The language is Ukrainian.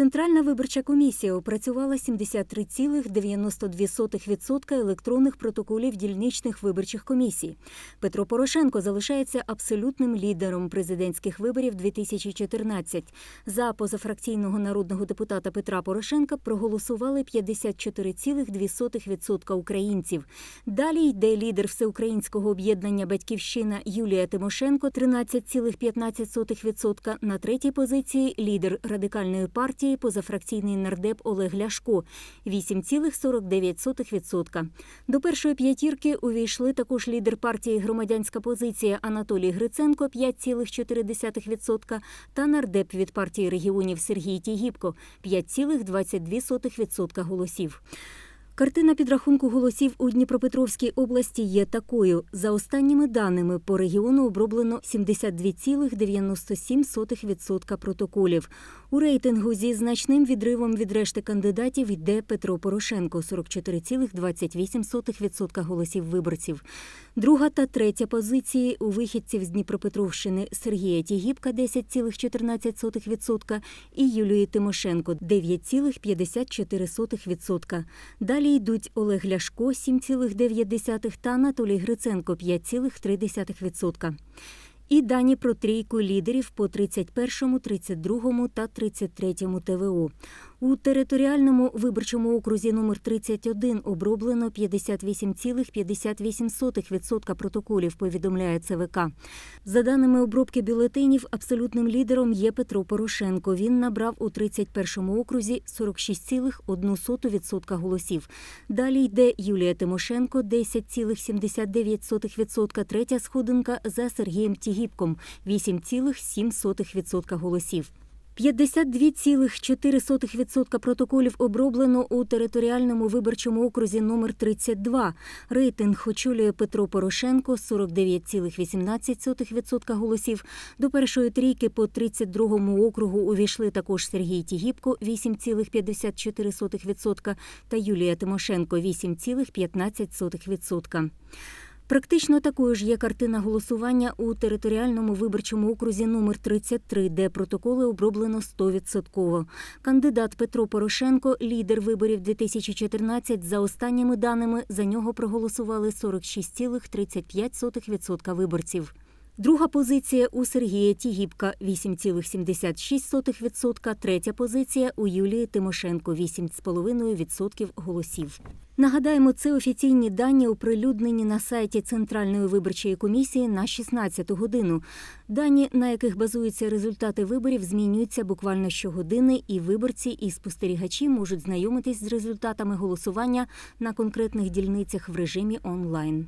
Центральна виборча комісія опрацювала 73,92% електронних протоколів дільничних виборчих комісій. Петро Порошенко залишається абсолютним лідером президентських виборів 2014. За позафракційного народного депутата Петра Порошенка проголосували 54,2% українців. Далі йде лідер всеукраїнського об'єднання Батьківщина Юлія Тимошенко 13,15%. На третій позиції лідер радикальної партії позафракційний нардеп Олег Ляшко 8,49%. До першої п'ятірки увійшли також лідер партії Громадянська позиція Анатолій Гриценко 5,4% та нардеп від партії регіонів Сергій Тігіпко 5,22% голосів. Картина підрахунку голосів у Дніпропетровській області є такою. За останніми даними по регіону оброблено 72,97% протоколів. У рейтингу зі значним відривом від решти кандидатів йде Петро Порошенко 44,28% голосів виборців. Друга та третя позиції у вихідців з Дніпропетровщини Сергія Тігіпка 10,14% і Юлії Тимошенко 9,54%. Далі йдуть Олег Ляшко 7,9% та Анатолій Гриценко 5,3%. І дані про трійку лідерів по 31, 32 та 33 ТВО. У територіальному виборчому окрузі номер 31 оброблено 58,58% протоколів, повідомляє ЦВК. За даними обробки бюлетенів, абсолютним лідером є Петро Порошенко. Він набрав у 31 окрузі 46,1% голосів. Далі йде Юлія Тимошенко 10,79%, третя сходинка за Сергієм Тігіпком 8,7% голосів. 52,4% протоколів оброблено у територіальному виборчому окрузі номер 32. Рейтинг очолює Петро Порошенко 49,18% голосів. До першої трійки по 32-му округу увійшли також Сергій Тігіпко 8,54% та Юлія Тимошенко 8,15%. Практично такою ж є картина голосування у територіальному виборчому окрузі номер 33, де протоколи оброблено 100%. Кандидат Петро Порошенко, лідер виборів 2014, за останніми даними за нього проголосували 46,35% виборців. Друга позиція у Сергія Тігіпка 8,76%, третя позиція у Юлії Тимошенко 8,5% голосів. Нагадаємо, це офіційні дані оприлюднені на сайті Центральної виборчої комісії на 16 годину. Дані, на яких базуються результати виборів, змінюються буквально щогодини, і виборці і спостерігачі можуть знайомитись з результатами голосування на конкретних дільницях в режимі онлайн.